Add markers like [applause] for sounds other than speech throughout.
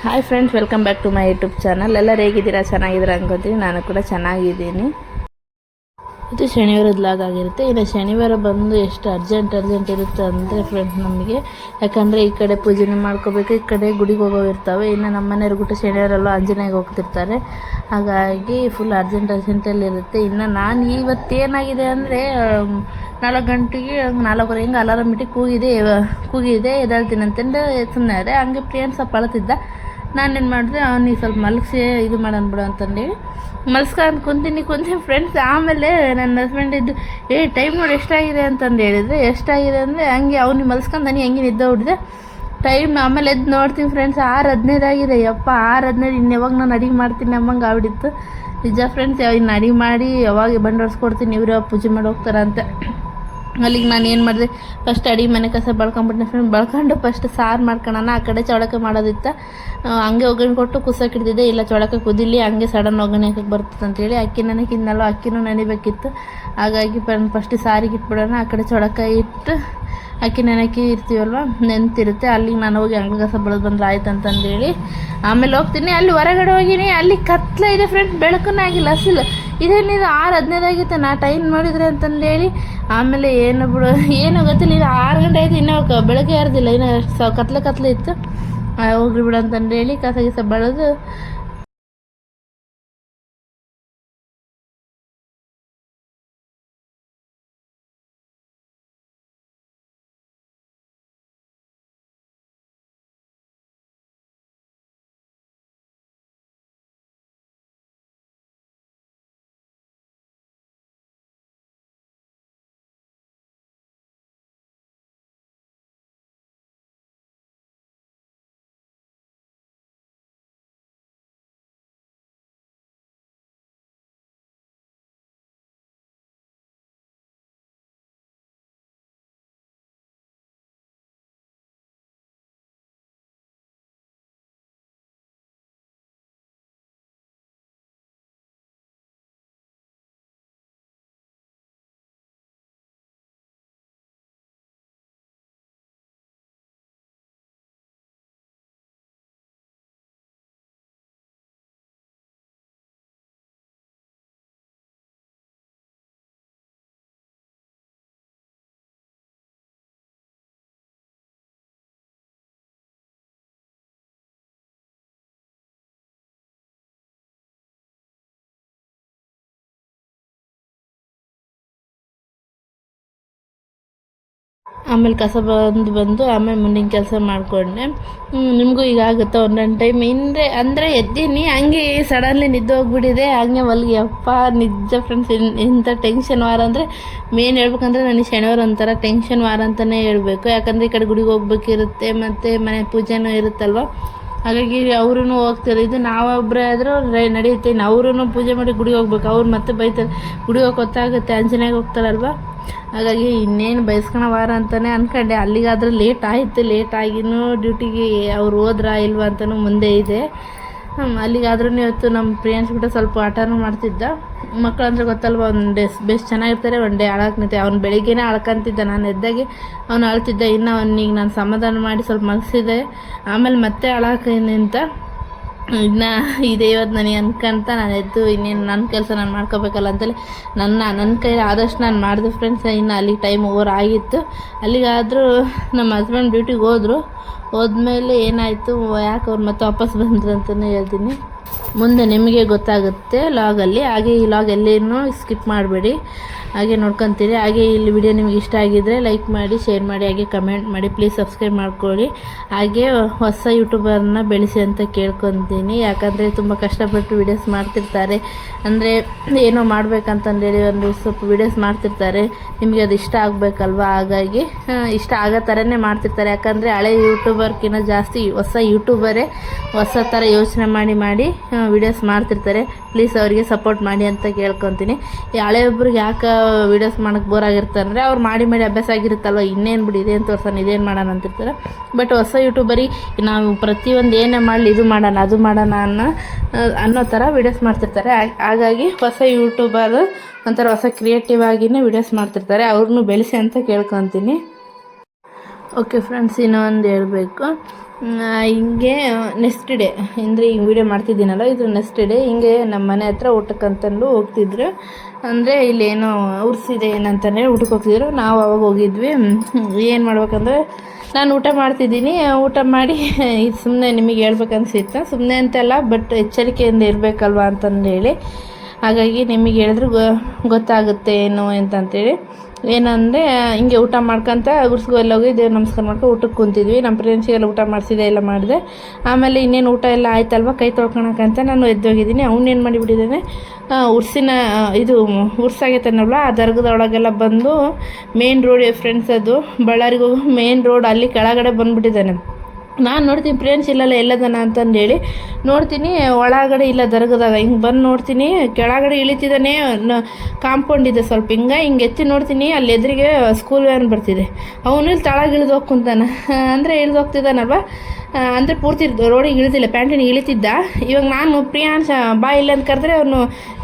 Hi friends welcome back to my YouTube channel ಎಲ್ಲರೂ ಹೇಗಿದ್ದೀರಾ? ಚೆನ್ನಾಗಿದ್ದೀರಾ ಅನ್ಕೋತೀನಿ ನಾನು ಕೂಡ ಚೆನ್ನಾಗಿದ್ದೀನಿ. ಇದು ಶನಿವಾರದ ಲಾಗ್ ಆಗಿರುತ್ತೆ. ಇನ್ನು ಶನಿವಾರ ಬಂದು ಎಷ್ಟು ಅರ್ಜೆಂಟ್ ಅರ್ಜೆಂಟ್ ಇರುತ್ತೆ ಅಂದರೆ ಫ್ರೆಂಡ್ಸ್ ನಮಗೆ. ಯಾಕಂದರೆ ಈ ಕಡೆ ಪೂಜೆನೂ ಮಾಡ್ಕೋಬೇಕು, ಈ ಕಡೆ ಗುಡಿಗೆ ಹೋಗೋ ಇರ್ತವೆ. ಇನ್ನು ನಮ್ಮ ಮನೆಯವ್ರು ಗುಟ್ಟು ಶನಿವಾರಲ್ಲೂ ಆಂಜನೇಯಗೆ ಹೋಗ್ತಿರ್ತಾರೆ. ಹಾಗಾಗಿ ಫುಲ್ ಅರ್ಜೆಂಟ್ ಅರ್ಜೆಂಟಲ್ಲಿ ಇರುತ್ತೆ. ಇನ್ನು ನಾನು ಇವತ್ತೇನಾಗಿದೆ ಅಂದರೆ ನಾಲ್ಕು ಗಂಟೆಗೆ ನಾಲ್ಕುವರೆ ಹಿಂಗೆ ಅಲಾರಾಮ್ ಇಟ್ಟು ಕೂಗಿದೆ ಕೂಗಿದೆ, ಎದ್ದೇಳ್ತೀನಿ ಅಂತಂದು ಸುಮ್ಮನೆ ಅದೇ ಹಂಗೆ ಪ್ರಿಯನ್ಸ್ ಅಳ್ತಿದ್ದ. ನಾನೇನು ಮಾಡಿದೆ ಅವ್ನಿಗೆ ಸ್ವಲ್ಪ ಮಲಗಿಸಿ, ಇದು ಮಾಡೋಣ ಬಿಡು ಅಂತಂದೇಳಿ ಮಲ್ಸ್ಕೊಂಡು ಕುಂತೀನಿ ಕುಂತೀನಿ ಫ್ರೆಂಡ್ಸ್ ಆಮೇಲೆ ನನ್ನ ಹಸ್ಬೆಂಡ್ ಇದ್ದು, ಏ ಟೈಮ್ ನೋಡಿ ಎಷ್ಟಾಗಿದೆ? ಅಂತಂದು ಹೇಳಿದರೆ, ಎಷ್ಟಾಗಿದೆ? ಅಂದರೆ, ಹಂಗೆ ಅವ್ನಿಗೆ ಮಲ್ಸ್ಕೊಂಡು ನನಗೆ ಹಂಗೆ ನಿದ್ದೆ ಹುಡ್ದೆ ಟೈಮ್ ಆಮೇಲೆ ಎದ್ದು ನೋಡ್ತೀನಿ ಫ್ರೆಂಡ್ಸ್ ಆರು ಹದಿನೈದಾಗಿದೆ, ಯಪ್ಪ, ಆರು ಹದಿನೈದು ಇನ್ನು ಯಾವಾಗ ನಾನು ಅಡಿಗೆ ಮಾಡ್ತೀನಿ ಅಮ್ಮಂಗೆ ಆಗ್ಬಿಟ್ಟಿತ್ತು. ನಿಜ ಫ್ರೆಂಡ್ಸ್ ಇನ್ನು ಅಡಿಗೆ ಮಾಡಿ, ಯಾವಾಗ ಬಂದು ಹೊಡ್ಸ್ಕೊಡ್ತೀನಿ ಇವ್ರು ಯಾವಾಗ ಪೂಜೆ ಮಾಡಿ ಹೋಗ್ತಾರ ಅಂತ ಅಲ್ಲಿಗೆ ನಾನು ಏನು ಮಾಡಿದೆ ಫಸ್ಟ್ ಅಡಿಗೆ ಮನೆ ಕಸ ಬಳ್ಕೊಂಬಿಟ್ಟೆ ಫ್ರೆಂಡ್ ಬಳ್ಕೊಂಡು ಫಸ್ಟ್ ಸಾರು ಮಾಡ್ಕೊಳ್ಳೋಣ ಆ ಕಡೆ ಚೌಡಕ್ಕೆ ಮಾಡೋದಿತ್ತ. ಹಂಗೆ ಒಗ್ಗರಣೆ ಕೊಟ್ಟು ಕುಸಕ್ಕೆ ಇಲ್ಲ ಚೌಡಕ್ಕೆ ಕುದಿಲಿ, ಹಂಗೆ ಸಡನ್ ಒಗ್ಗರಣೆ ಹಾಕಕ್ಕೆ ಬರ್ತದೆ ಅಂತೇಳಿ ಅಕ್ಕಿ ನನಗಿನ್ನಲ್ಲ ಅಕ್ಕಿನೂ ನೆನಿಬೇಕಿತ್ತು. ಹಾಗಾಗಿ ಫಸ್ಟ್ ಸಾರಿಗೆ ಇಟ್ಬಿಡೋಣ, ಆ ಕಡೆ ಚೊಳಕ ಇಟ್ಟು ಅಕ್ಕಿ ನೆನಕಿ ಇರ್ತೀವಲ್ವ, ನೆನ್ತಿರುತ್ತೆ. ಅಲ್ಲಿಗೆ ನಾನು ಹೋಗಿ ಹಂಗೆ ಕಸ ಬೆಳೆದು ಬಂದ್ರೆ ಆಯ್ತು ಅಂತಂದೇಳಿ. ಆಮೇಲೆ ಹೋಗ್ತೀನಿ, ಅಲ್ಲಿ ಹೊರಗಡೆ ಹೋಗಿನಿ, ಅಲ್ಲಿ ಕತ್ಲ ಇದೆ ಫ್ರೆಂಡ್ ಬೆಳಕನ್ನ ಆಗಿಲ್ಲ, ಹಸಿಲು. ಇದೇನಿದು ಆರು ಹದಿನೈದಾಗಿತ್ತು. ನಾ ಟೈಮ್ ನೋಡಿದ್ರೆ ಅಂತಂದೇಳಿ ಆಮೇಲೆ ಏನು ಬಿಡು, ಏನು ಗೊತ್ತಿಲ್ಲ. ಇದು ಆರು ಗಂಟೆ ಆಯ್ತು. ಇನ್ನೂ ಬೆಳಗ್ಗೆ ಇರೋದಿಲ್ಲ ಇನ್ನೂ ಕತ್ಲೆ ಕತ್ಲೆ ಇತ್ತು. ಹೋಗ್ಲಿ ಬಿಡು ಅಂತಂದೇಳಿ ಕಸ ಗಿಸ ಬೆಳೆದು ಆಮೇಲೆ ಕಸ ಬಂದು ಬಂದು ಆಮೇಲೆ ಮುಂದಿನ ಕೆಲಸ ಮಾಡಿಕೊಂಡೆ. ನಿಮಗೂ ಈಗ ಆಗುತ್ತೆ ಒಂದೊಂದು ಟೈಮ್ ಹಿಂದೆ ಅಂದರೆ ಎದ್ದೀನಿ, ಹಂಗೆ ಸಡನ್ಲಿ ನಿದ್ದೆ ಹೋಗ್ಬಿಟ್ಟಿದೆ, ಹಂಗೆ ಹೊಲಿಗೆ ಅಪ್ಪ, ನಿಜ ಫ್ರೆಂಡ್ಸ್ ಇಂಥ ಟೆನ್ಷನ್ ವಾರ ಅಂದರೆ ಮೇನ್ ಹೇಳ್ಬೇಕಂದ್ರೆ ನನಗೆ ಶನಿವಾರ ಒಂಥರ ಟೆನ್ಷನ್ ವಾರ ಅಂತಲೇ ಹೇಳಬೇಕು. ಯಾಕಂದರೆ ಈ ಕಡೆ ಗುಡಿಗೆ ಹೋಗ್ಬೇಕಿರುತ್ತೆ, ಮತ್ತು ಮನೆ ಪೂಜೆನೂ ಇರುತ್ತಲ್ವ? ಹಾಗಾಗಿ ಅವ್ರೂ ಹೋಗ್ತಾರೆ. ಇದು ನಾವೊಬ್ಬರೇ ಆದರೂ ನಡೆಯುತ್ತೆ ಇನ್ನು ಅವ್ರೂ ಪೂಜೆ ಮಾಡಿ ಗುಡಿಗೆ ಹೋಗ್ಬೇಕು. ಅವ್ರು ಮತ್ತೆ ಬೈತಾರೆ. ಗುಡಿಗೆ ಹೋಗಿ ಗೊತ್ತಾಗುತ್ತೆ. ಆಂಜನೇಯಗೆ ಹೋಗ್ತಾರಲ್ವ? ಹಾಗಾಗಿ ಇನ್ನೇನು ಬಯಸ್ಕೊಳ ವಾರ ಅಂತಲೇ ಅಂದ್ಕೊಂಡೆ ಅಲ್ಲಿಗಾದ್ರೆ ಲೇಟ್ ಆಯಿತು. ಲೇಟ್ ಆಗಿನೂ ಡ್ಯೂಟಿಗೆ ಅವ್ರು ಹೋದ್ರಾ ಇಲ್ವಾ ಅಂತಲೂ ಮುಂದೆ ಇದೆ. ಅಲ್ಲಿಗಾದ್ರೂ ಇವತ್ತು ನಮ್ಮ ಪ್ರಿಯಾಂಶ್ ಕೂಡ ಸ್ವಲ್ಪ ಆಟನೂ ಮಾಡ್ತಿದ್ದ. ಮಕ್ಕಳು ಅಂದ್ರೆ ಗೊತ್ತಲ್ವ ಒಂದು ಡೇ ಬೆಸ್ಟ್ ಚೆನ್ನಾಗಿರ್ತಾರೆ, ಒಂದು ಡೇ ನಿಂತೆ ಅವ್ನು ಬೆಳಿಗ್ಗೆನೇ ಅಳ್ಕಂತಿದ್ದ ನಾನು ಎದ್ದಾಗೆ ಅವನು ಅಳ್ತಿದ್ದ ಇನ್ನು ಅವನಿಗೆ ನಾನು ಸಮಾಧಾನ ಮಾಡಿ ಸ್ವಲ್ಪ ಮಲಗಿಸಿದೆ ಆಮೇಲೆ ಮತ್ತೆ ಅಳಕ್ಕೆ ನಿಂತ ಇನ್ನು ಇದೆ ಇವತ್ತು ನನಗೆ ಅನ್ಕೊಂತ ನಾನು ಎದ್ದು ಇನ್ನೇನು ನನ್ನ ಕೆಲಸ ನಾನು ಮಾಡ್ಕೋಬೇಕಲ್ಲ ಅಂತೇಳಿ ನನ್ನ ನನ್ನ ಕೈಲಿ ಆದಷ್ಟು ನಾನು ಮಾಡಿದೆ ಫ್ರೆಂಡ್ಸ್ ಇನ್ನು ಅಲ್ಲಿಗೆ ಟೈಮ್ ಓವರ್ ಆಗಿತ್ತು. ಅಲ್ಲಿಗಾದರೂ ನಮ್ಮ ಹಸ್ಬೆಂಡ್ ಡ್ಯೂಟಿಗೆ ಹೋದರು. ಹೋದ್ಮೇಲೆ ಏನಾಯಿತು, ಯಾಕೆ ಅವ್ರು ಮತ್ತೆ ವಾಪಸ್ ಬಂದರು ಅಂತಲೇ ಹೇಳ್ತೀನಿ. ಮುಂದೆ ನಿಮಗೆ ಗೊತ್ತಾಗುತ್ತೆ ಲಾಗಲ್ಲಿ. ಹಾಗೆ ಈ ಲಾಗ್ ಎಲ್ಲೇನೂ ಸ್ಕಿಪ್ ಮಾಡಬೇಡಿ. ಹಾಗೆ ನೋಡ್ಕೊತೀರಿ. ಹಾಗೆ ಇಲ್ಲಿ ವಿಡಿಯೋ ನಿಮಗೆ ಇಷ್ಟ ಆಗಿದ್ದರೆ ಲೈಕ್ ಮಾಡಿ, ಶೇರ್ ಮಾಡಿ, ಹಾಗೆ ಕಮೆಂಟ್ ಮಾಡಿ. ಪ್ಲೀಸ್ ಸಬ್ಸ್ಕ್ರೈಬ್ ಮಾಡ್ಕೊಳ್ಳಿ. ಹಾಗೆ ಹೊಸ ಯೂಟ್ಯೂಬರ್ನ ಬೆಳೆಸಿ ಅಂತ ಕೇಳ್ಕೊತೀನಿ. ಯಾಕಂದರೆ ತುಂಬ ಕಷ್ಟಪಟ್ಟು ವಿಡಿಯೋಸ್ ಮಾಡ್ತಿರ್ತಾರೆ. ಅಂದರೆ ಏನೋ ಮಾಡ್ಬೇಕಂತಂದೇಳಿ ಒಂದು ಸ್ವಲ್ಪ ವಿಡಿಯೋಸ್ ಮಾಡ್ತಿರ್ತಾರೆ. ನಿಮಗೆ ಅದು ಇಷ್ಟ ಆಗಬೇಕಲ್ವ? ಹಾಗಾಗಿ ಇಷ್ಟ ಆಗೋ ಥರನೇ ಮಾಡ್ತಿರ್ತಾರೆ. ಯಾಕಂದರೆ ಹಳೆ ಯೂಟ್ಯೂಬರ್ಕಿಂತ ಜಾಸ್ತಿ ಹೊಸ ಯೂಟ್ಯೂಬರೇ ಹೊಸ ಥರ ಯೋಚನೆ ಮಾಡಿ ಮಾಡಿ ವೀಡಿಯೋಸ್ ಮಾಡ್ತಿರ್ತಾರೆ. ಪ್ಲೀಸ್ ಅವರಿಗೆ ಸಪೋರ್ಟ್ ಮಾಡಿ ಅಂತ ಕೇಳ್ಕೊತೀನಿ. ಈ ಹಳೆಯೊಬ್ರಿಗೆ ಯಾಕೆ ವೀಡಿಯೋಸ್ ಮಾಡೋಕ್ಕೆ ಬೋರ್ ಆಗಿರ್ತಾರೆ ಅಂದರೆ ಅವ್ರು ಮಾಡಿ ಮಾಡಿ ಅಭ್ಯಾಸ ಆಗಿರುತ್ತಲ್ವ, ಇನ್ನೇನು ಬಿಡಿ, ಇದೇನು ತೋರ್ಸೋಣ, ಇದೇನು ಮಾಡೋಣ ಅಂತಿರ್ತಾರೆ. ಬಟ್ ಹೊಸ ಯೂಟ್ಯೂಬರಿಗೆ ನಾವು ಪ್ರತಿಯೊಂದು ಏನೇ ಮಾಡಲಿ, ಇದು ಮಾಡೋಣ, ಅದು ಮಾಡೋಣ ಅನ್ನೋ ಅನ್ನೋ ಥರ ವೀಡಿಯೋಸ್ ಮಾಡ್ತಿರ್ತಾರೆ. ಹಾಗಾಗಿ ಹೊಸ ಯೂಟ್ಯೂಬರ್ ಒಂಥರ ಹೊಸ ಕ್ರಿಯೇಟಿವ್ ಆಗಿನೇ ವಿಡಿಯೋಸ್ ಮಾಡ್ತಿರ್ತಾರೆ. ಅವ್ರನ್ನೂ ಬೆಳೆಸಿ ಅಂತ ಕೇಳ್ಕೊತೀನಿ. ಓಕೆ ಫ್ರೆಂಡ್ಸ್ ಇನ್ನೊಂದು ಹೇಳಬೇಕು. ಹ್ಮ್, ಹಿಂಗೆ ನೆಕ್ಸ್ಟ್ ಡೇ ಅಂದರೆ ಈ ವಿಡಿಯೋ ಮಾಡ್ತಿದ್ದೀನಲ್ಲ ಇದು ನೆಕ್ಸ್ಟ್ ಡೇ ಹಿಂಗೆ ನಮ್ಮ ಮನೆ ಹತ್ರ ಊಟಕ್ಕಂತಂದು ಹೋಗ್ತಿದ್ರು. ಅಂದರೆ ಇಲ್ಲೇನೋ ಉರ್ಸಿದೆ ಏನಂತಾನೆ ಊಟಕ್ಕೆ ಹೋಗ್ತಿದ್ರು. ನಾವು ಅವಾಗ ಹೋಗಿದ್ವಿ. ಏನು ಮಾಡ್ಬೇಕಂದ್ರೆ ನಾನು ಊಟ ಮಾಡ್ತಿದ್ದೀನಿ. ಊಟ ಮಾಡಿ [laughs] ಇದು ಸುಮ್ಮನೆ ನಿಮಗೆ ಹೇಳ್ಬೇಕನ್ಸಿತ್ತು? ಸುಮ್ಮನೆ ಅಂತಲ್ಲ ಬಟ್ ಎಚ್ಚರಿಕೆಯಿಂದ ಇರಬೇಕಲ್ವ ಅಂತಂದು ಹೇಳಿ ಹಾಗಾಗಿ ನಿಮಗೆ ಹೇಳಿದ್ರೆ ಗೊತ್ತಾಗುತ್ತೆ ಏನು? ಅಂತಂತೇಳಿ ಏನಂದರೆ, ಹಿಂಗೆ ಊಟ ಮಾಡ್ಕೊಂತ ಗುಡ್ಸ್ಗೂ ಎಲ್ಲ ಹೋಗಿ ದೇವ್ರ ನಮಸ್ಕಾರ ಮಾಡ್ಕೊಂಡು ಊಟಕ್ಕೆ ಕುಂತಿದ್ವಿ. ನಮ್ಮ ಫ್ರೆಂಡ್ಸಿಗೆಲ್ಲ ಊಟ ಮಾಡಿಸಿದೆ, ಎಲ್ಲ ಮಾಡಿದೆ. ಆಮೇಲೆ ಇನ್ನೇನು ಊಟ ಎಲ್ಲ ಆಯ್ತಲ್ವ? ಕೈ ತೊಳ್ಕೊಳಕ್ಕಂತ ನಾನು ಎದ್ದೋಗಿದ್ದೀನಿ. ಅವ್ನೇನು ಮಾಡಿಬಿಟ್ಟಿದ್ದಾನೆ? ಉರ್ಸಿನ ಇದು ಉರ್ಸಾಗೈತನಲ್ಲ ಆ ದರ್ಗದ ಒಳಗೆಲ್ಲ ಬಂದು ಮೇನ್ ರೋಡ್ ಫ್ರೆಂಡ್ಸ್ ಅದು. ಬಳ್ಳಾರಿಗೆ ಮೇನ್ ರೋಡ್ ಅಲ್ಲಿ ಕೆಳಗಡೆ ಬಂದುಬಿಟ್ಟಿದ್ದಾನೆ. ನಾನು ನೋಡ್ತೀನಿ ಫ್ರೆಂಡ್ಸ್ ಇಲ್ಲಲ್ಲ ಎಲ್ಲದನ ಅಂತಂದೇಳಿ, ನೋಡ್ತೀನಿ, ಒಳಗಡೆ ಇಲ್ಲ ದರ್ಗದಾಗ, ಹಿಂಗೆ ಬಂದು ನೋಡ್ತೀನಿ, ಕೆಳಗಡೆ ಇಳಿತಿದ್ದಾನೆ ಕಾಂಪೌಂಡ್ ಸ್ವಲ್ಪ ಹಿಂಗೆ ಹಿಂಗೆ ಎತ್ತಿ ನೋಡ್ತೀನಿ, ಅಲ್ಲಿ ಎದುರಿಗೆ ಸ್ಕೂಲ್ ವ್ಯಾನ್ ಬರ್ತಿದೆ. ಅವನು ಇಲ್ಲಿ ತಳಗೆ ಇಳಿದು ಹೋಗ್ಕೊಂತಾನ [laughs] ಅಂದರೆ ಇಳಿದು ಹೋಗ್ತಿದ್ದಾನಲ್ವ? ಅಂದರೆ ಪೂರ್ತಿ ರೋಡಿಗೆ ಇಳಿದಿಲ್ಲ ಪ್ಯಾಂಟಿನ ಇಳಿತಿದ್ದ. ಇವಾಗ ನಾನು ಪ್ರಿಯಾಂಶ, ಬಾ ಇಲ್ಲ ಅಂತ ಕರೆದ್ರೆ ಅವನು,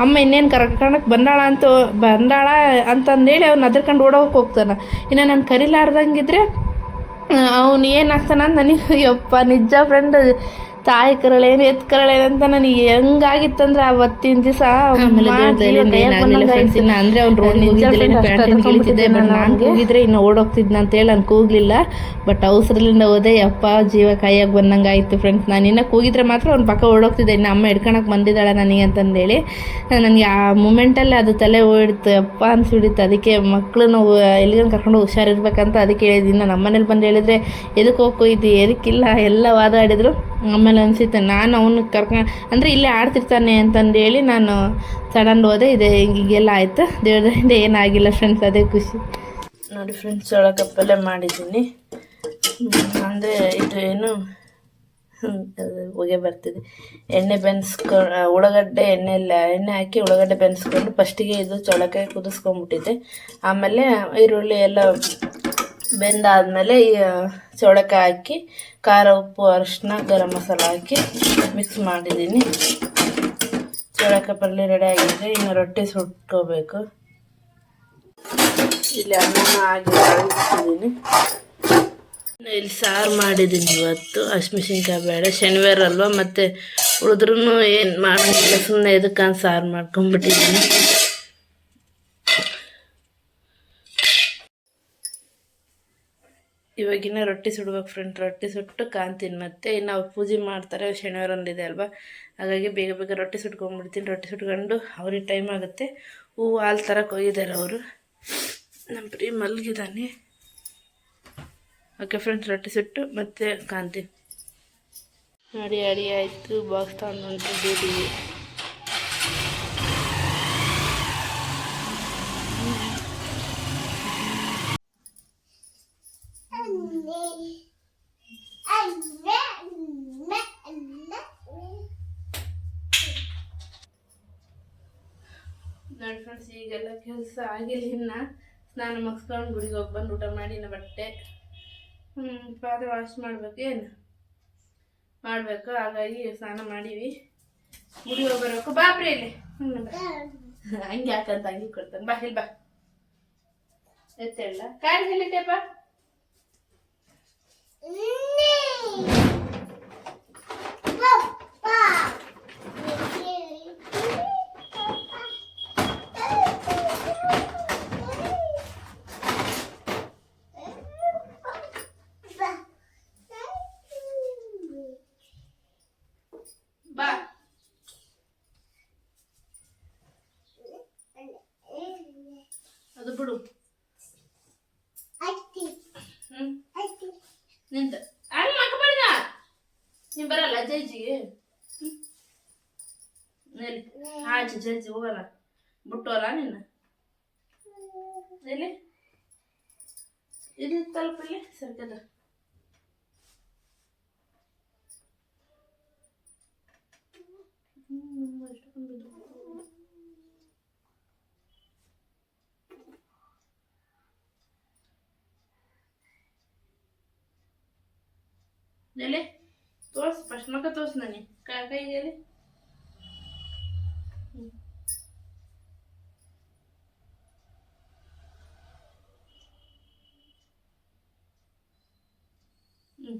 ಅಮ್ಮ ಇನ್ನೇನು ಕರ್ಕೊಂಡಕ್ಕೆ ಬಂದಾಳ ಅಂತ, ಬಂದಾಳ ಅಂತಂದೇಳಿ ಅವ್ನು ಅದ್ರಕಂಡು ಓಡೋಕೆ ಹೋಗ್ತಾನೆ. ಇನ್ನು ನಾನು ಕರಿಲಾರ್ದಂಗಿದ್ರೆ ಅವನು ಅಂತ ನನಗೆ ಯಪ್ಪ ನಿಜ ಫ್ರೆಂಡ್ ತಾಯಿ ಕರಳೇನು ಎತ್ ಕರಳೇನು ಅಂತ ನನಗೆ ಹೆಂಗಾಗಿತ್ತಂದ್ರೆ ಅವತ್ತಿನ ದಿವಸ ಅಂದ್ರೆ ಅವ್ನು ರೋಡ್ ಹೋಗಿದ್ರೆ ನಾನು ಹೋಗಿದ್ರೆ ಇನ್ನು ಓಡೋಗ್ತಿದ್ನ ಅಂತ ಹೇಳಿ ನಾನು ಕೂಗ್ಲಿಲ್ಲ. ಬಟ್ ಅವಸರದಿಂದ ಹೋದೆ ಯಪ್ಪ ಜೀವ ಕೈಯಾಗಿ ಬಂದಂಗೆ ಆಯಿತು ಫ್ರೆಂಡ್ಸ್ ನಾನು ಇನ್ನ ಕೂಗಿದ್ರೆ ಮಾತ್ರ ಅವ್ನ ಪಕ್ಕ ಓಡೋಗ್ತಿದ್ದೆ ಇನ್ನು ಅಮ್ಮ ಹಿಡ್ಕೊಳಕ್ಕೆ ಬಂದಿದ್ದಾಳೆ ನನಗೆ ಅಂತಂದೇಳಿ. ನನಗೆ ಆ ಮೂಮೆಂಟಲ್ಲಿ ಅದು ತಲೆ ಓಡಿತು ಅಪ್ಪ ಅನ್ಸ್ಬಿಡಿತ್ತು ಅದಕ್ಕೆ ಮಕ್ಕಳನ್ನ ಎಲ್ಲಿಗೆ ಕರ್ಕೊಂಡು ಹುಷಾರಿರ್ಬೇಕಂತ ಅದಕ್ಕೆ ಹೇಳಿದ್ದೀನಿ. ನಮ್ಮ ಮನೇಲಿ ಬಂದು ಹೇಳಿದ್ರೆ ಎದಕ್ಕೆ ಹೋಗು ಇದು ಎದಕ್ಕಿಲ್ಲ? ಎಲ್ಲ ವಾದಾಡಿದ್ರು ಆಮೇಲೆ ಅನಿಸಿತ್ತು, ನಾನು ಅವನು ಕರ್ಕೊಂಡು ಅಂದರೆ ಇಲ್ಲೇ ಆಡ್ತಿರ್ತಾನೆ ಅಂತಂದೇಳಿ ನಾನು ಸಡನ್ ಹೋದೆ, ಇದೆ ಹೀಗೆಲ್ಲ ಆಯಿತು. ದೇವ್ರದಿಂದ ಏನಾಗಿಲ್ಲ ಫ್ರೆಂಡ್ಸ್ ಅದೇ ಖುಷಿ. ನೋಡಿ ಫ್ರೆಂಡ್ಸ್ ಒಳಕಪ್ಪಲ್ಲೇ ಮಾಡಿದ್ದೀನಿ. ಅಂದರೆ ಇದು ಏನು ಹೊಗೆ ಬರ್ತಿದೆ. ಎಣ್ಣೆ ಬೆನ್ಸ್ಕೊ, ಉಳ್ಳಾಗಡ್ಡೆ ಎಣ್ಣೆ ಎಲ್ಲ, ಎಣ್ಣೆ ಹಾಕಿ ಉಳ್ಳಾಗಡ್ಡೆ ಬೆನ್ಸ್ಕೊಂಡು ಫಸ್ಟಿಗೆ ಇದು ಚೊಳಕಾಯಿ ಕುದಿಸ್ಕೊಂಡ್ಬಿಟ್ಟಿದ್ದೆ. ಆಮೇಲೆ ಈರುಳ್ಳಿ ಎಲ್ಲ ಬೆಂದಾದ್ಮೇಲೆ ಚೌಳಕ ಹಾಕಿ, ಖಾರ, ಉಪ್ಪು, ಅರಿಶಿನ, ಗರಂ ಮಸಾಲ ಹಾಕಿ ಮಿಕ್ಸ್ ಮಾಡಿದ್ದೀನಿ. ಚೌಳಕ ಪಲ್ಯ ರೆಡಿ ಆಗಿದೆ. ಇನ್ನು ರೊಟ್ಟಿ ಸುಟ್ಕೋಬೇಕು. ಇಲ್ಲಿ ಅನ್ನ ಕಳಿಸಿದ್ದೀನಿ ಇಲ್ಲಿ ಸಾರು ಮಾಡಿದ್ದೀನಿ ಇವತ್ತು. ಹಸಿಮೆಣ್ಸಿನ್ಕಾಯಿ ಬೇಡ ಶನಿವಾರ ಅಲ್ವಾ? ಮತ್ತು ಉಳಿದ್ರೂ ಏನು ಮಾಡೋಂಗಿಲ್ಲ ಸುಮ್ಮನೆ ಎದಕ್ಕಂತ ಸಾರು ಮಾಡ್ಕೊಂಬಿಟ್ಟಿದ್ದೀನಿ ಇವಾಗಿನ ರೊಟ್ಟಿ ಸುಡ್ಬೇಕು ಫ್ರೆಂಡ್ ರೊಟ್ಟಿ ಸುಟ್ಟು ಕಾಣ್ತೀನಿ ಮತ್ತೆ ಅವ್ರು ಪೂಜೆ ಮಾಡ್ತಾರೆ ಶನಿವಾರ ಒಂದಿದೆ ಅಲ್ವಾ ಹಾಗಾಗಿ ಬೇಗ ಬೇಗ ರೊಟ್ಟಿ ಸುಟ್ಕೊಂಡ್ಬಿಡ್ತೀನಿ ರೊಟ್ಟಿ ಸುಟ್ಕೊಂಡು ಅವ್ರಿಗೆ ಟೈಮ್ ಆಗುತ್ತೆ ಹೂವು ಹಾಲು ಥರ ಕೊಯ್ದಿದ್ದಾರೆ ಅವರು ನಮ್ಮ ಪ್ರೀ ಮಲಗಿದ್ದಾನೆ ಓಕೆ ಫ್ರೆಂಡ್ಸ್ ರೊಟ್ಟಿ ಸುಟ್ಟು ಮತ್ತೆ ಕಾಂತೀನಿ ನೋಡಿ ಅಡಿ ಆಯಿತು ಬಾಕ್ಸ್ ತಗೊಂಡು ಡ್ಯೂಟಿಗೆ ನೋಡಿ ಫ್ರೆಂಡ್ಸ್ ಈಗೆಲ್ಲ ಕೆಲಸ ಆಗಿಲ್ಲ ಇನ್ನ ಸ್ನಾನ ಮುಗಿಸ್ಕೊಂಡು ಗುಡಿಗೆ ಹೋಗಿ ಬಂದು ಊಟ ಮಾಡಿ ನಾ ಬಟ್ಟೆ ಪಾತ್ರೆ ವಾಶ್ ಮಾಡ್ಬೇಕು, ಏನು ಮಾಡಬೇಕು. ಹಾಗಾಗಿ ಸ್ನಾನ ಮಾಡೀವಿ. ಗುಡಿ ಹೋಗಿ ಬರಬೇಕು. ಬಾಪ್ರಿ ಇಲ್ಲಿ. ಬಾ. ಹಂಗೆ ಯಾಕಂತ ಹಂಗೆ ಕೊಡ್ತಾನೆ ಬಾ, ಇಲ್ಲಿ ಬಾ. ಎತ್ತೇಳ ಕಾಡಿ ಹೇಳಿಟ್ಟೆಪ್ಪ ಬಾ ಅದು ಬಿಡು ಹ್ಮ್ ನಿಂತ ಅಲ್ಲಿ ಮಕ್ಕಬೇಡ ನೀ ಬರಲ್ಲ ಜಜ್ಜಿಗೆ ಎಲ್ಲಿ ಆಚೆ ಜಜ್ಜಿ ಹೋಗಲ್ಲ. ಬಿಟ್ಟೋಲ್ಲ ನಿನ್ನ? ಎಲ್ಲಿ? ಇಲ್ಲಿ ತಲುಪಲ್ಲಿ ಸರ್ಕದ. ಎಲ್ಲಿ? ತೋರ್ಸ್, ಫಸ್ಟ್ ಮಕ್ಕ ತೋರ್ಸ್ ನನಗೆ. ಕೈ ಕೈಗೆ ಎಲ್ಲಿ ಹ್ಞೂ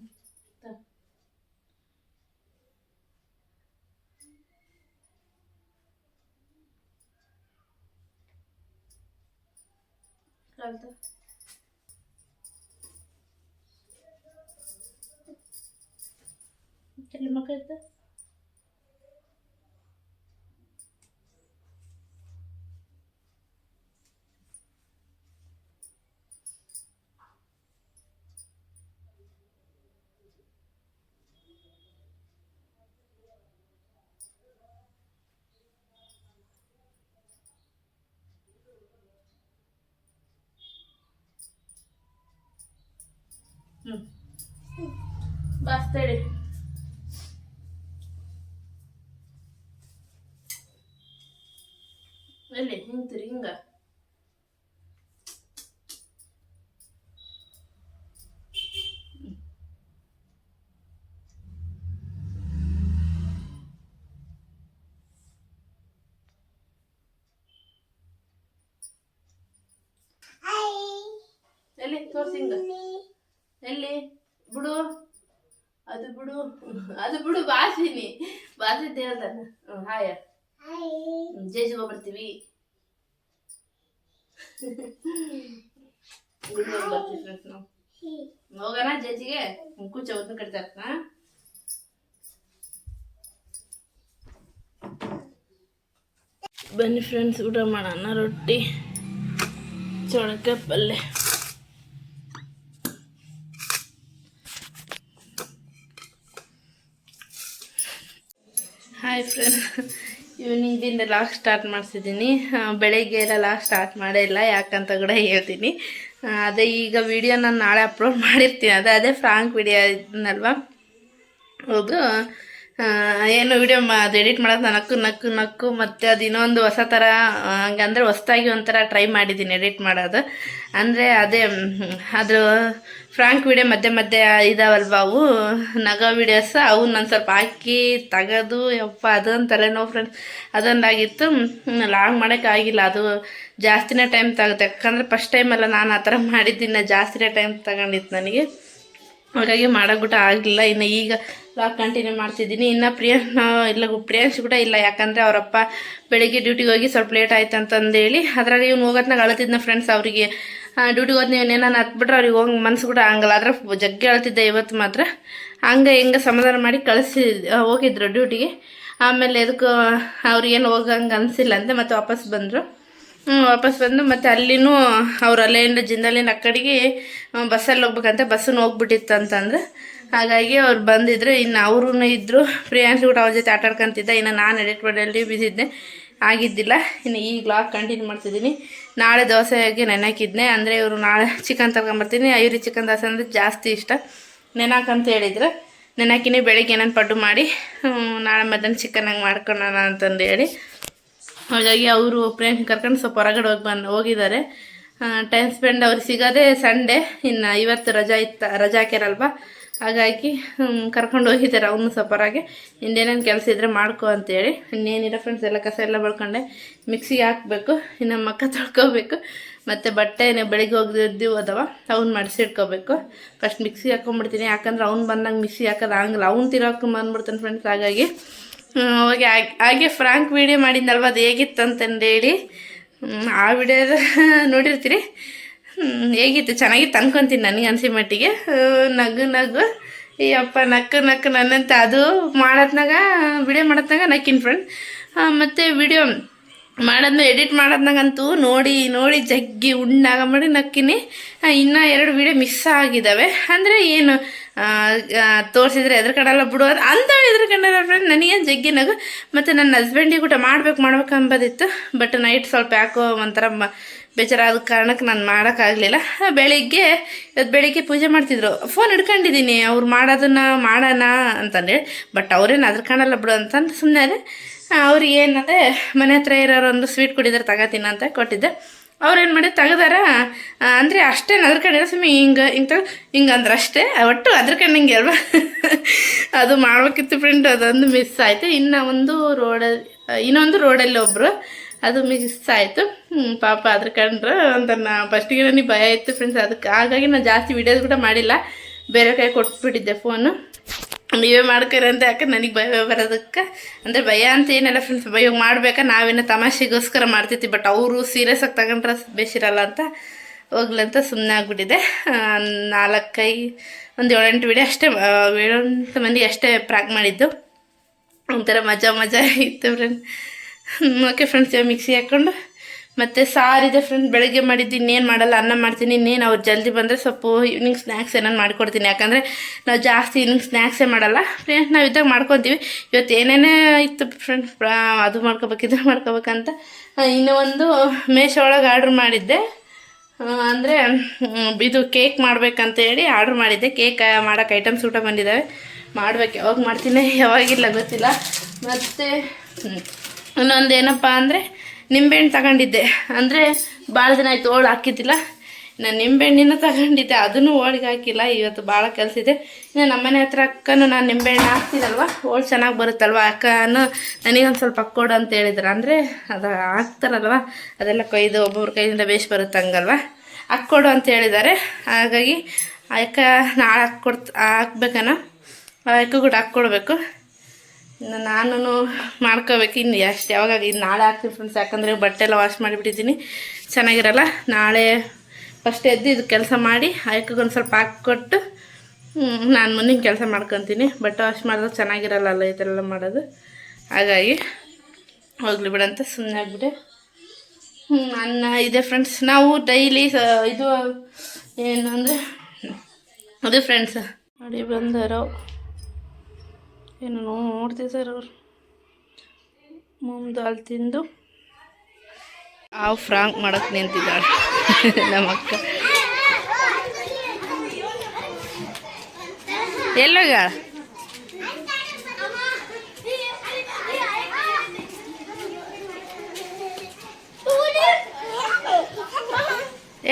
ಕಾಲ್ತ ಎಲ್ಲಿ ಮಕ್ಕ ಬಸ್ತೇಳಿ ಎಲ್ಲಿ ಹಿಂಗ್ತಿರಿ ಹಿಂಗ. ಎಲ್ಲಿ ತೋರ್ಸಿ ಹಿಂಗ. ಎಲ್ಲಿ? ಬಿಡು. ಅದು ಬಿಡು. ಅದು ಬಿಡು ಬಾಸಿನಿ ಬಾಸಿದ್ದೆ ಹೇಳ್ದಾನ ಹ್ಞೂ ಹಾಯ. ಜೇಜು ಬರ್ತೀವಿ. ಹೋಗೋಣ ಜೇಜಿಗೆ ಕೂಚ ಒತ್ತು ಕಟ್ತಾರ. ಬನ್ನಿ ಫ್ರೆಂಡ್ಸ್ ಊಟ ಮಾಡೋಣ, ರೊಟ್ಟಿ ಚೊಳಕ ಪಲ್ಯ. ಹಾಯ್ ಫ್ರೆಂಡ್ ಈವ್ನಿಂಗಿಂದ ಲಾಗ್ ಸ್ಟಾರ್ಟ್ ಮಾಡಿಸಿದ್ದೀನಿ. ಬೆಳಗ್ಗೆ ಎಲ್ಲ ಲಾಗ್ ಸ್ಟಾರ್ಟ್ ಮಾಡೇ ಇಲ್ಲ, ಯಾಕಂತ ಕೂಡ ಹೇಳ್ತೀನಿ. ಅದೇ ಈಗ ವಿಡಿಯೋ ನಾನು ನಾಳೆ ಅಪ್ಲೋಡ್ ಮಾಡಿರ್ತೀನಿ. ಅದೇ ಅದೇ ಫ್ರಾಂಕ್ ವಿಡಿಯೋ ಇದನ್ನಲ್ವಾ? ಒಬ್ಬರು ಏನು ವಿಡಿಯೋ ಅದು ಎಡಿಟ್ ಮಾಡೋದು ನಕ್ಕು ನಕ್ಕು ನಕ್ಕು, ಮತ್ತು ಅದು ಇನ್ನೊಂದು ಹೊಸ ಥರ ಹಂಗಂದ್ರೆ ಹೊಸ್ದಾಗಿ ಒಂಥರ ಟ್ರೈ ಮಾಡಿದ್ದೀನಿ ಎಡಿಟ್ ಮಾಡೋದು. ಅಂದರೆ ಅದೇ ಅದು ಫ್ರಾಂಕ್ ವಿಡಿಯೋ ಮಧ್ಯೆ ಮಧ್ಯೆ ಇದಾವಲ್ವ ಅವು? ನಗ ವಿಡಿಯೋಸ್ ಅವು ನಾನು ಸ್ವಲ್ಪ ಹಾಕಿ ತೆಗೆದು, ಯಪ್ಪ ಅದೊಂದು ತಲೆನೋವು ಫ್ರೆಂಡ್ಸ್ ಅದೊಂದಾಗಿತ್ತು ಲಾಗ್ ಮಾಡೋಕ್ಕಾಗಿಲ್ಲ ಅದು ಜಾಸ್ತಿನೇ ಟೈಮ್ ತಗುತ್ತೆ. ಯಾಕಂದರೆ ಫಸ್ಟ್ ಟೈಮಲ್ಲ ನಾನು ಆ ಥರ ಮಾಡಿದ್ದೀನಿ ಜಾಸ್ತಿನೇ ಟೈಮ್ ತಗೊಂಡಿತ್ತು ನನಗೆ. ಹಾಗಾಗಿ ಮಾಡೋಕ್ಬಿಟ್ಟು ಆಗಲಿಲ್ಲ. ಇನ್ನು ಈಗ ಲಾಕ್ ಕಂಟಿನ್ಯೂ ಮಾಡ್ತಿದ್ದೀನಿ. ಇನ್ನು ಪ್ರಿಯಾಂಶ್ ಇಲ್ಲ ಪ್ರಿಯಾಂಶ್ ಕೂಡ ಇಲ್ಲ. ಯಾಕಂದರೆ ಅವರಪ್ಪ ಬೆಳಿಗ್ಗೆ ಡ್ಯೂಟಿಗೆ ಹೋಗಿ ಸ್ವಲ್ಪ ಲೇಟ್ ಆಯ್ತು ಅಂತಂದೇಳಿ ಅದ್ರಾಗ ಇವ್ನು ಹೋಗೋತ್ನಾಗ ಅಳತಿದ್ನ ಫ್ರೆಂಡ್ಸ್ ಅವರಿಗೆ. ಡ್ಯೂಟಿಗೆ ಹೋದ್ ನೀವು ಏನಾನ ಹತ್ಬಿಟ್ರೆ ಅವ್ರಿಗೆ ಹೋಗಿ ಮನ್ಸು ಕೂಡ ಹಂಗಲ್ಲ ಆದ್ರೆ ಜಗ್ಗಿ ಅಳ್ತಿದ್ದೆ ಇವತ್ತು ಮಾತ್ರ. ಹಂಗೆ ಹೆಂಗೆ ಸಮಾಧಾನ ಮಾಡಿ ಕಳಿಸಿ ಹೋಗಿದ್ರು ಡ್ಯೂಟಿಗೆ ಆಮೇಲೆ ಅದಕ್ಕೆ ಅವ್ರಿಗೇನು ಹೋಗಂಗೆ ಅನಿಸಿಲ್ಲ ಅಂತ. ಮತ್ತೆ ವಾಪಸ್ ಬಂದರು. ವಾಪಸ್ ಬಂದು ಮತ್ತೆ ಅಲ್ಲಿನೂ ಅವ್ರು ಅಲ್ಲಿಂದ ಜಿಂದಾಲಿಂದ ಆ ಕಡೆಗೆ ಬಸ್ಸಲ್ಲಿ ಹೋಗ್ಬೇಕಂತ ಬಸ್ಸನ್ನು ಹೋಗ್ಬಿಟ್ಟಿತ್ತು ಅಂತಂದ್ರೆ ಹಾಗಾಗಿ ಅವ್ರು ಬಂದಿದ್ರು. ಇನ್ನು ಅವ್ರೂ ಇದ್ದರು ಪ್ರಿಯಾಂಶು ಕೂಡ ಅವ್ರ ಜೊತೆ ಆಟ ಆಡ್ಕೊಂತಿದ್ದ ಇನ್ನು ನಾನು ಎಡಿಟ್ ಮಾಡಲ್ಲಿ ಬಿದ್ದಿದ್ದೆ ಆಗಿದ್ದಿಲ್ಲ. ಇನ್ನು ಈಗ ಲಾಕ್ ಕಂಟಿನ್ಯೂ ಮಾಡ್ತಿದ್ದೀನಿ. ನಾಳೆ ದೋಸೆಗೆ ನೆನಕಿದ್ದೆ. ಅಂದರೆ ಇವರು ನಾಳೆ ಚಿಕನ್ ತಗೊಂಬರ್ತೀನಿ ಐರಿ ಚಿಕನ್ ದೋಸೆ ಅಂದರೆ ಜಾಸ್ತಿ ಇಷ್ಟ. ನೆನಕಂತ ಹೇಳಿದ್ರು. ನೆನಕಿನೇ ಬೆಳಿಗ್ಗೆ ಏನೇನು ಪಡ್ಡು ಮಾಡಿ ನಾಳೆ ಮಧ್ಯಾಹ್ನ ಚಿಕನ್ ಹಂಗೆ ಮಾಡ್ಕೊಳ್ಳೋಣ ಅಂತಂದು ಹೇಳಿ. ಹಾಗಾಗಿ ಅವರು ಪ್ರೇಮ್ ಕರ್ಕೊಂಡು ಸ್ವಲ್ಪ ಹೊರಗಡೆ ಹೋಗಿ ಬಂದು ಹೋಗಿದ್ದಾರೆ. ಟೈಮ್ ಸ್ಪೆಂಡ್ ಅವ್ರಿಗೆ ಸಿಗೋದೇ ಸಂಡೇ, ಇನ್ನು ಇವತ್ತು ರಜಾ ಇತ್ತ ರಜಾ ಹಾಕ್ಯಾರಲ್ವ? ಹಾಗಾಗಿ ಕರ್ಕೊಂಡು ಹೋಗಿದ್ದಾರೆ ಅವನು ಸ್ವಲ್ಪ ಹೊರಗೆ. ಇನ್ನೇನೇನು ಕೆಲಸ ಇದ್ದರೆ ಮಾಡ್ಕೊ ಅಂತೇಳಿ. ಇನ್ನೇನಿರೋ ಫ್ರೆಂಡ್ಸ್ ಎಲ್ಲ ಕಸ ಎಲ್ಲ ಬಳ್ಕೊಂಡೆ. ಮಿಕ್ಸಿಗೆ ಹಾಕಬೇಕು, ಇನ್ನು ಮಕ್ಕ ತೊಳ್ಕೋಬೇಕು. ಮತ್ತು ಬಟ್ಟೆ ಬೆಳಿಗ್ಗೆ ಹೋಗಿದ್ದು ಅದವ, ಅವ್ನು ಮಡಿಸಿಡ್ಕೋಬೇಕು ಫಸ್ಟ್ ಮಿಕ್ಸಿಗೆ ಹಾಕೊಂಡ್ಬಿಡ್ತೀನಿ ಯಾಕಂದ್ರೆ ಅವ್ನು ಬಂದಾಗ ಮಿಕ್ಸಿ ಹಾಕೋದು ಆಗಲ್ಲ ಅವ್ನು ತಿರೋಕೆ ಬಂದ್ಬಿಡ್ತಾನೆ ಫ್ರೆಂಡ್ಸ್ ಹಾಗಾಗಿ ಹೋಗಿ ಹಾಗೆ ಫ್ರಾಂಕ್ ವಿಡಿಯೋ ಮಾಡಿದ್ನಲ್ವ ಅದು ಹೇಗಿತ್ತು ಅಂತಂದೇಳಿ ಹ್ಮ್, ಆ ವಿಡಿಯೋ [laughs] ನೋಡಿರ್ತೀರಿ. ಹೇಗಿತ್ತು ಚೆನ್ನಾಗಿತ್ತು ಅನ್ಕೊಂತೀನಿ ನನಗೆ ಅನ್ಸಿ ಮಟ್ಟಿಗೆ. ನಗು ನಗು. ಈ ಅಪ್ಪ ನಕ್ಕು ನಕ್ಕು ನನ್ನಂತ ಅದು ಮಾಡತ್ನಾಗ ವಿಡಿಯೋ ಮಾಡತ್ನಾಗ ನಕ್ಕಿನ ಫ್ರೆಂಡ್ ಮತ್ತು ವಿಡಿಯೋ ಮಾಡೋದ್ನ ಎಡಿಟ್ ಮಾಡೋದ್ನಾಗಂತೂ ನೋಡಿ ನೋಡಿ ಜಗ್ಗಿ ಉಣ್ಣಾಗ ಮಾಡಿ ನಕ್ಕಿನಿ. ಇನ್ನ ಎರಡು ವಿಡಿಯೋ ಮಿಸ್ ಆಗಿದ್ದಾವೆ ಅಂದರೆ ಏನು ತೋರಿಸಿದ್ರೆ ಎದ್ರಕಡಲ್ಲ ಬಿಡು ಅಂತ ಅಂಥವು ಎದ್ರಕಂಡಲ್ಲ ಫ್ರೆಂಡ್ ನನಗೇನು ಜಗ್ಗಿ ನಗು. ಮತ್ತು ನನ್ನ ಹಸ್ಬೆಂಡಿಗೆ ಕೂಡ ಮಾಡ್ಬೇಕು ಮಾಡ್ಬೇಕು ಅಂಬೋದಿತ್ತು. ಬಟ್ ನೈಟ್ ಸ್ವಲ್ಪ ಯಾಕೋ ಒಂಥರ ಮ, ಬೇಜಾರಾದ ಕಾರಣಕ್ಕೆ ನಾನು ಮಾಡೋಕ್ಕಾಗಲಿಲ್ಲ. ಬೆಳಿಗ್ಗೆ ಇವತ್ತು ಬೆಳಿಗ್ಗೆ ಪೂಜೆ ಮಾಡ್ತಿದ್ರು. ಫೋನ್ ಹಿಡ್ಕೊಂಡಿದ್ದೀನಿ, ಅವ್ರು ಮಾಡೋದನ್ನ ಮಾಡೋಣ ಅಂತಂದೇಳಿ. ಬಟ್ ಅವ್ರೇನು ಅದ್ರ ಕಾಣಲ್ಲ ಬಿಡು ಅಂತಂದು ಸುಮ್ಮನೆ ಅದೇ. ಅವ್ರಿಗೆ ಏನಂದರೆ, ಮನೆ ಹತ್ರ ಇರೋರು ಒಂದು ಸ್ವೀಟ್ ಕುಡಿದ್ರೆ ತಗೋತೀನಿ ಅಂತ ಕೊಟ್ಟಿದ್ದೆ. ಅವ್ರೇನು ಮಾಡಿ ತೆಗ್ದಾರ? ಅಂದರೆ ಅಷ್ಟೇ ಅದ್ರ ಕಡೆ ಸುಮ್ಮನೆ ಹಿಂಗೆ ಹಿಂಗೆ ಹಿಂಗೆ ಅಂದ್ರೆ ಅಷ್ಟೇ ಒಟ್ಟು ಅದ್ರ ಕಣ್ಣಂಗೆ ಅಲ್ವಾ? [laughs] ಅದು ಮಾಡ್ಬೇಕಿತ್ತು ಫ್ರೆಂಡ್ ಅದೊಂದು ಮಿಸ್ ಆಯಿತು. ಇನ್ನು ಒಂದು ರೋಡಲ್ಲಿ ಇನ್ನೊಂದು ರೋಡಲ್ಲಿ ಒಬ್ಬರು ಅದು ಮಿಸ್ ಆಯಿತು. ಪಾಪ ಅದ್ರ ಕಂಡ್ರೆ ಅಂತ ನಾ ಫಸ್ಟಿಗೆ ನನಗೆ ಭಯ ಇತ್ತು ಫ್ರೆಂಡ್ಸ್ ಅದಕ್ಕೆ ಹಾಗಾಗಿ ನಾನು ಜಾಸ್ತಿ ವಿಡಿಯೋಸ್ ಕೂಡ ಮಾಡಿಲ್ಲ. ಬೇರೆ ಕೈ ಕೊಟ್ಬಿಟ್ಟಿದ್ದೆ ಫೋನು ನೀವೇ ಮಾಡ್ಕೊರಿ ಅಂತ ಯಾಕೆ ನನಗೆ ಭಯ ಬರೋದಕ್ಕೆ? ಅಂದರೆ ಭಯ ಅಂತ ಏನಿಲ್ಲ ಫ್ರೆಂಡ್ಸ್ ಭಯ ಮಾಡ್ಬೇಕಾ, ನಾವೇನೋ ತಮಾಷೆಗೋಸ್ಕರ ಮಾಡ್ತಿತ್ತು ಬಟ್ ಅವರು ಸೀರಿಯಸ್ ಆಗಿ ತಗೊಂಡ್ರೆ ಬೇಸಿರಲ್ಲ ಅಂತ ಹೋಗ್ಲಂತ ಸುಮ್ಮನೆ ಆಗ್ಬಿಟ್ಟಿದೆ. ನಾಲ್ಕೈ, ಒಂದು ಏಳೆಂಟು ವಿಡಿಯೋ ಅಷ್ಟೇ ಏಳೆಂಟು ಮಂದಿ ಅಷ್ಟೇ ಪ್ರ್ಯಾಕ್ ಮಾಡಿದ್ದು. ಒಂಥರ ಮಜಾ ಮಜಾ ಇತ್ತು ಫ್ರೆಂಡ್ ಓಕೆ ಫ್ರೆಂಡ್ಸ್ ಮಿಕ್ಸಿ ಹಾಕ್ಕೊಂಡು ಮತ್ತು ಸಾರಿದೆ ಫ್ರೆಂಡ್ ಬೆಳಗ್ಗೆ ಮಾಡಿದ್ದು ಇನ್ನೇನು ಮಾಡಲ್ಲ, ಅನ್ನ ಮಾಡ್ತೀನಿ, ಇನ್ನೇನು ಅವ್ರು ಜಲ್ದಿ ಬಂದರೆ ಸ್ವಲ್ಪ ಈವ್ನಿಂಗ್ ಸ್ನ್ಯಾಕ್ಸ್ ಏನಾದ್ರು ಮಾಡ್ಕೊಡ್ತೀನಿ. ಯಾಕಂದರೆ ನಾವು ಜಾಸ್ತಿ ಈವ್ನಿಂಗ್ ಸ್ನ್ಯಾಕ್ಸೇ ಮಾಡಲ್ಲ. ಫ್ರೆಂಡ್ ನಾವು ಇದ್ದಾಗ ಮಾಡ್ಕೊತೀವಿ. ಇವತ್ತು ಏನೇನೇ ಇತ್ತು ಫ್ರೆಂಡ್ ಅದು ಮಾಡ್ಕೋಬೇಕು ಇದು ಮಾಡ್ಕೋಬೇಕಂತ ಇನ್ನೂ ಒಂದು ಮೇಷ ಒಳಗೆ ಆರ್ಡ್ರ್ ಮಾಡಿದ್ದೆ. ಅಂದರೆ ಇದು ಕೇಕ್ ಮಾಡ್ಬೇಕಂತ ಹೇಳಿ ಆರ್ಡ್ರ್ ಮಾಡಿದ್ದೆ. ಕೇಕ್ ಮಾಡೋಕೆ ಐಟಮ್ಸ್ ಊಟ ಬಂದಿದ್ದಾವೆ ಮಾಡ್ಬೇಕು, ಯಾವಾಗ ಮಾಡ್ತೀನಿ, ಯಾವಾಗಿಲ್ಲ ಗೊತ್ತಿಲ್ಲ. ಮತ್ತು ಇನ್ನೊಂದು ಏನಪ್ಪ ಅಂದರೆ ನಿಂಬೆಹಣ್ಣು ತಗೊಂಡಿದ್ದೆ. ಅಂದರೆ ಭಾಳ ದಿನ ಆಯ್ತು ಹೋಳು ಹಾಕಿದ್ದಿಲ್ಲ. ನಾನು ನಿಂಬೆಹಣ್ಣಿನ ತಗೊಂಡಿದ್ದೆ, ಅದನ್ನು ಹೋಳಿಗೆ ಹಾಕಿಲ್ಲ. ಇವತ್ತು ಭಾಳ ಕೆಲಸ ಇದೆ. ಇನ್ನು ನಮ್ಮನೆ ಹತ್ರ ಅಕ್ಕನೂ ನಾನು ನಿಂಬೆಹಣ್ಣು ಹಾಕ್ತೀನಲ್ವ? ಹೋಳು ಚೆನ್ನಾಗಿ ಬರುತ್ತಲ್ವ? ಅಕ್ಕನು ನನಗೊಂದು ಸ್ವಲ್ಪ ಕೊಡು ಅಂತ ಹೇಳಿದ್ರು. ಅಂದರೆ ಅದು ಹಾಕ್ತಾರಲ್ವ? ಅದೆಲ್ಲ ಕೊಯ್ದು ಒಬ್ಬೊಬ್ರ ಕೈಯಿಂದ ಬೇಸ್ ಬರುತ್ತೆ ಹಂಗಲ್ವ? ಹಾಕ್ಕೊಡು ಅಂತ ಹೇಳಿದ್ದಾರೆ. ಹಾಗಾಗಿ ಅಕ್ಕ ನಾಳೆ ಹಾಕ್ಕೊಡ್ತ ಹಾಕ್ಬೇಕನ? ಅಕ್ಕ ಕೂಡ ಹಾಕ್ಕೊಡ್ಬೇಕು ನಾನು ಮಾಡ್ಕೋಬೇಕು. ಇನ್ನು ಎಷ್ಟು ಯಾವಾಗ ಇನ್ನು ನಾಳೆ ಹಾಕ್ತೀನಿ ಫ್ರೆಂಡ್ಸ್ ಯಾಕಂದರೆ ಬಟ್ಟೆ ಎಲ್ಲ ವಾಶ್ ಮಾಡಿಬಿಟ್ಟಿದ್ದೀನಿ. ಚೆನ್ನಾಗಿರಲ್ಲ. ನಾಳೆ ಫಸ್ಟ್ ಎದ್ದು ಇದು ಕೆಲಸ ಮಾಡಿ ಆಯ್ಕೆಗೊಂದು ಸ್ವಲ್ಪ ಹಾಕ್ಕೊಟ್ಟು ನಾನು ಮುಂದಿನ ಕೆಲಸ ಮಾಡ್ಕೊತೀನಿ. ಬಟ್ಟೆ ವಾಶ್ ಮಾಡಿದ್ರೆ ಚೆನ್ನಾಗಿರಲ್ಲ ಈ ಥರ ಮಾಡೋದು. ಹಾಗಾಗಿ ಹೋಗ್ಲಿ ಬಿಡಂತ ಸುಮ್ಮನೆ ಆಗ್ಬಿಟ್ಟೆ. ಅನ್ನ ಇದೆ ಫ್ರೆಂಡ್ಸ್ ನಾವು ಡೈಲಿ ಇದು ಏನು ಅಂದರೆ, ಅದೇ ಫ್ರೆಂಡ್ಸ್ ನೋಡಿ ಬಂದರು. ಏನು ನೋಡ್ತಿದ್ದಾರೆ ಅವ್ರು. ಮುಂದೆ ಅಲ್ಲಿ ತಿಂದು. ಆ ಫ್ರಾಂಕ್ ಮಾಡಕ್ಕೆ ನಿಂತಿದ್ದಾಳೆ. ನಮ್ಮ ಅಕ್ಕ. ಎಲ್ಲೋಗ?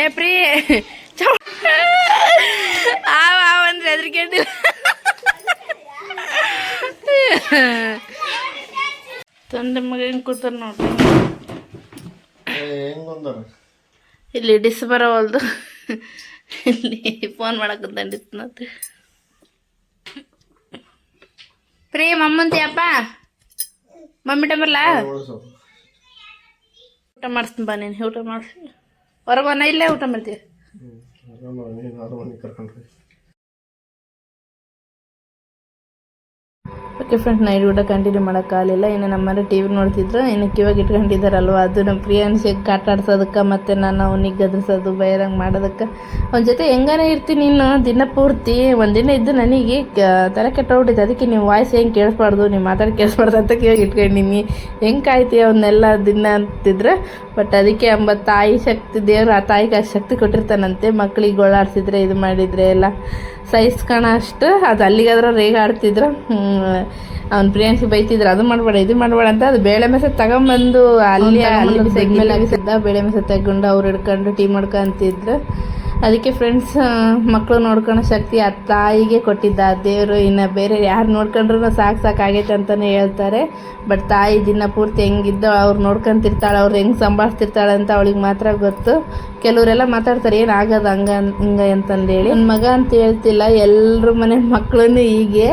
ಏ ಪ್ರೀ ಚೌ ಆವ ಅಂದ್ರೆ ಹೆದರ್ಕೊಂಡಿಲ್ಲ ತಂದೆ ಮಗ ಹೆಂಗ್ ಕೂತಾರ ನೋಡ್ರಿ? ಇಲ್ಲಿ ಡಿಸ್ ಬರವಲ್ದು. ಇಲ್ಲಿ ಫೋನ್ ಮಾಡಕ್ಕೆ ಪ್ರೀ ಮಮ್ಮಂತಿಯಪ್ಪ ಮಮ್ಮಿ ಟಮರ್ಲ ಊಟ ಮಾಡಿಸ್ತೀನಿ ಬಾ ನೀನು ಊಟ ಮಾಡಿಸಿ. ಹೊರಗೋನ ಇಲ್ಲೇ ಊಟ ಮಾಡ್ತೀವಿ ಓಕೆ ಫ್ರೆಂಡ್ ನೈಟ್ ಊಟ ಕಂಟಿನ್ಯೂ ಮಾಡೋಕ್ಕಾಗಲಿಲ್ಲ ಇನ್ನು ನಮ್ಮನೆ ಟಿ ವಿ ನೋಡ್ತಿದ್ರು, ಇನ್ನು ಕಿವಾಗ ಇಟ್ಕೊಂಡಿದ್ದಾರಲ್ವ? ಅದು ನಮ್ಮ ಪ್ರಿಯಾನ್ಸಿಗೆ ಕಾಟ ಆಡ್ಸೋದಕ್ಕೆ ಮತ್ತು ನಾನು ಅವ್ನಿಗೆ ಗದರ್ಸೋದು ಬೈರಂಗೆ ಮಾಡೋದಕ್ಕೆ. ಅವನ ಜೊತೆ ಹೆಂಗಾನೆ ಇರ್ತೀನಿ ಇನ್ನು, ದಿನ ಪೂರ್ತಿ. ಒಂದಿನ ಇದ್ದು ನನಗೆ ತಲೆ ಕೆಟ್ಟೋಗ್ಬಿಟ್ಟಿದೆ ಅದಕ್ಕೆ ನೀವು ವಾಯ್ಸ್ ಹೆಂಗೆ ಕೇಳಿಸ್ಬಾರ್ದು, ನೀವು ಮಾತಾಡಿ ಕೇಳಿಸ್ಬಾರ್ದು ಅಂತ ಕಿವಾಗ ಇಟ್ಕೊಂಡಿನಿ ಹೆಂಗೆ ಕಾಯ್ತಿ ಅವನ್ನೆಲ್ಲ ದಿನ ಅಂತಿದ್ರೆ? ಬಟ್ ಅದಕ್ಕೆ ಎಂಬ ತಾಯಿ ಶಕ್ತಿ ದೇವ್ರು ಆ ತಾಯಿಗೆ ಆ ಶಕ್ತಿ ಕೊಟ್ಟಿರ್ತಾನಂತೆ. ಮಕ್ಳಿಗೆ ಗೋಳಾಡ್ಸಿದ್ರೆ ಇದು ಮಾಡಿದರೆ ಎಲ್ಲ ಕಣ ಅಷ್ಟು ಅದು ಅಲ್ಲಿಗಾದ್ರೂ ರೇಗಾಡ್ತಿದ್ರು ಅವ್ನ ಪ್ರಿಯಾಂಶಿ ಬೈತಿದ್ರು ಅದು ಮಾಡಬೇಡ ಇದು ಮಾಡಬೇಡ ಅಂತ ಅದು ಬೇಳೆ ಮೆಸ ತಗೊಂಬಂದು ಅಲ್ಲಿ ಅಲ್ಲಿ ಸೆಗ್ಮೇಲಾಗಿ ಸಿದ್ದ ಬೇಳೆ ಮೆಸ ತಗೊಂಡು ಅವ್ರು ಹಿಡ್ಕೊಂಡು ಟೀ ಮಾಡ್ಕೊಂತಿದ್ರು. ಅದಕ್ಕೆ ಫ್ರೆಂಡ್ಸ್ ಮಕ್ಕಳು ನೋಡ್ಕೊಳೋ ಶಕ್ತಿ ಆ ತಾಯಿಗೆ ಕೊಟ್ಟಿದ್ದ. ಆ ದೇವರು ಇನ್ನು ಬೇರೆ ಯಾರು ನೋಡ್ಕೊಂಡ್ರೂ ಸಾಕು ಸಾಕಾಗೈತೆ ಅಂತಲೇ ಹೇಳ್ತಾರೆ. ಬಟ್ ತಾಯಿ ದಿನ ಪೂರ್ತಿ ಹೆಂಗಿದ್ದೋ ಅವ್ರು ನೋಡ್ಕೊಂತಿರ್ತಾಳೆ ಅವ್ರು ಹೆಂಗೆ ಸಂಭಾಳಿಸ್ತಿರ್ತಾಳೆ ಅಂತ ಅವಳಿಗೆ ಮಾತ್ರ ಗೊತ್ತು. ಕೆಲವರೆಲ್ಲ ಮಾತಾಡ್ತಾರೆ, ಏನು ಆಗದ ಹಂಗ ಹಿಂಗ ಅಂತಂದೇಳಿ. ನನ್ನ ಮಗ ಅಂತ ಹೇಳ್ತಿಲ್ಲ ಎಲ್ಲರ ಮನೆ ಮಕ್ಕಳನ್ನು ಹೀಗೆ,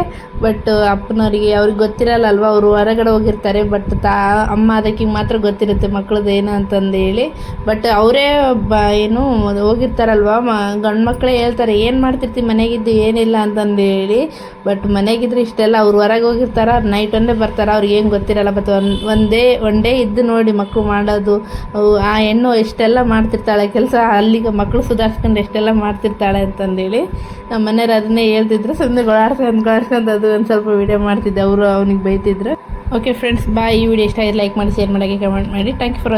ಬಟ್ ಅಪ್ಪನವ್ರಿಗೆ ಅವ್ರಿಗೆ ಗೊತ್ತಿರಲ್ಲ ಅಲ್ವಾ ಅವರು ಹೊರಗಡೆ ಹೋಗಿರ್ತಾರೆ, ಬಟ್ ತಾ, ಅಮ್ಮ ಅದಕ್ಕೆ ಮಾತ್ರ ಗೊತ್ತಿರುತ್ತೆ ಮಕ್ಳದ್ದು ಏನು ಅಂತಂದೇಳಿ. ಬಟ್ ಅವರೇ ಬ, ಏನು, ಹೋಗಿರ್ತಾರಲ್ವ, ಮ, ಗಂಡು ಮಕ್ಕಳೇ ಹೇಳ್ತಾರೆ, ಏನು ಮಾಡ್ತಿರ್ತಿ ಮನೆಗಿದ್ದು, ಏನಿಲ್ಲ ಅಂತಂದೇಳಿ. ಬಟ್ ಮನೆಗಿದ್ರೆ ಇಷ್ಟೆಲ್ಲ, ಅವ್ರು ಹೊರಗೆ ಹೋಗಿರ್ತಾರ ನೈಟ್ ಒಂದೇ ಬರ್ತಾರೆ, ಅವ್ರಿಗೆ ಏನು ಗೊತ್ತಿರಲ್ಲ, ಬಟ್ ಒಂದು, ಒಂದೇ ಒನ್ ಇದ್ದು ನೋಡಿ ಮಕ್ಕಳು ಮಾಡೋದು ಆ ಹೆಣ್ಣು ಎಷ್ಟೆಲ್ಲ ಮಾಡ್ತಿರ್ತಾಳೆ ಕೆಲಸ ಅಲ್ಲಿಗೆ ಮಕ್ಕಳು ಸುಧಾರಿಸ್ಕೊಂಡು ಎಷ್ಟೆಲ್ಲ ಮಾಡ್ತಿರ್ತಾಳೆ ಅಂತಂದೇಳಿ ನಮ್ಮ ಮನೆಯವ್ರು ಅದನ್ನೇ ಹೇಳ್ತಿದ್ರು. ಸುಮ್ಮನೆ ಗೊಳಾಡ್ಸ್ಕೊಂಡು ಗೊಳಾಡ್ಸ್ಕೊಂಡು ಅದು ಒಂದು ಸ್ವಲ್ಪ ವಿಡಿಯೋ ಮಾಡ್ತಿದ್ದೆ. ಅವರು ಅವ್ನಿಗೆ ಬೈತಿದ್ರು. ಓಕೆ ಫ್ರೆಂಡ್ಸ್ ಬಾಯ್ ಈ ವಿಡಿಯೋ ಇಷ್ಟ ಲೈಕ್ ಮಾಡಿ ಶೇರ್ ಮಾಡೋಕ್ಕೆ ಕಮೆಂಟ್ ಮಾಡಿ. Thank you for